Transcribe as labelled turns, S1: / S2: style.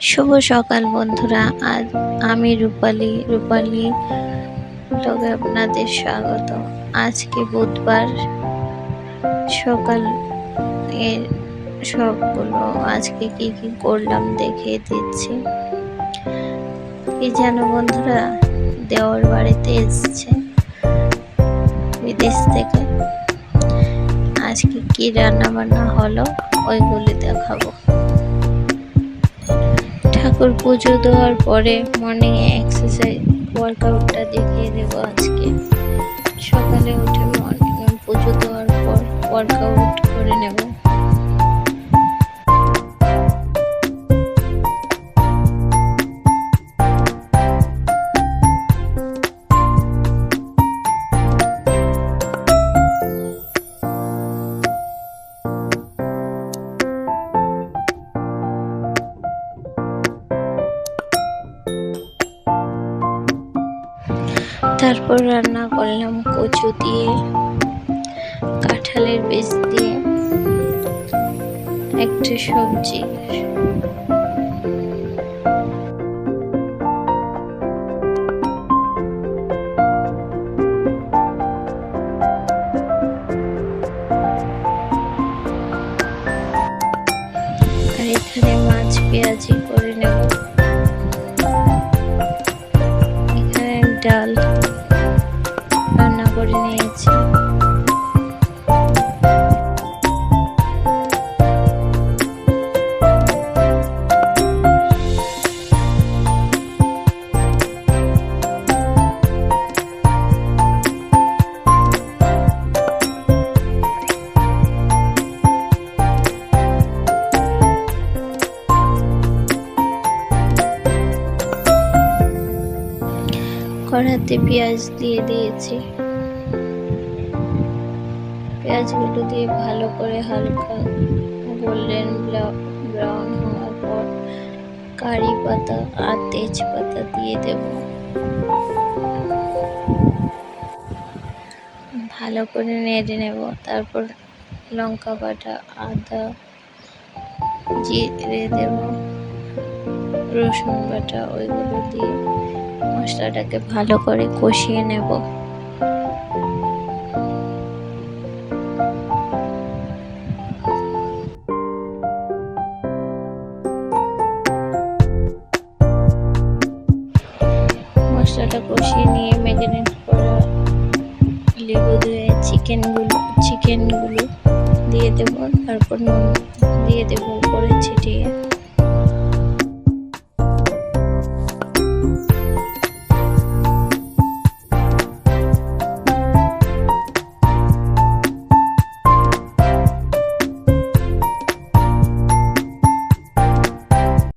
S1: শুভ সকাল বন্ধুরা। আজ আমি রূপালী। রূপালী ব্লগে আপনাদের স্বাগত। আজকে বুধবার সকাল এর সবগুলো আজকে কি কি করলাম দেখিয়ে দিচ্ছি। কি জানো বন্ধুরা? দেওয়ার বাড়িতে এসছে। বিদেশ থেকে। আজকে কি রান্না বান্না হলো, ওইগুলি দেখাবো। ঠাকুর পুজো দেওয়ার পরে মর্নিং এক্সারসাইজ ওয়ার্কআউটটা দেখিয়ে দেবো আজকে। সকালে উঠে মর্নিং পুজো দেওয়ার পর ওয়ার্কআউট করে নেব। তারপর রান্না করলাম কচু দিয়ে কাঁঠালের বীজ দিয়ে একটা সবজি। আর এখানে মাছ পেঁয়াজি কড়াতে পেঁয়াজ দিয়ে দিয়েছি। পেঁয়াজগুলো দিয়ে ভালো করে হালকা গোল্ডেন ব্রাউন হওয়ার পর কারি পাতা আর তেজপাতা দিয়ে দেব। ভালো করে নেড়ে নেব। তারপর লঙ্কা বাটা, আদা জিরে দেব, রসুন বাটা ওইগুলো দিয়ে। মশলাটাকে ভালো করে কষিয়ে নেব। মশলাটা কষিয়ে নিয়ে ম্যারিনেট করা লেবু দিয়ে চিকেনগুলো চিকেনগুলো দিয়ে দেবো। তারপর নুন দিয়ে দেবো উপরে ছিটিয়ে।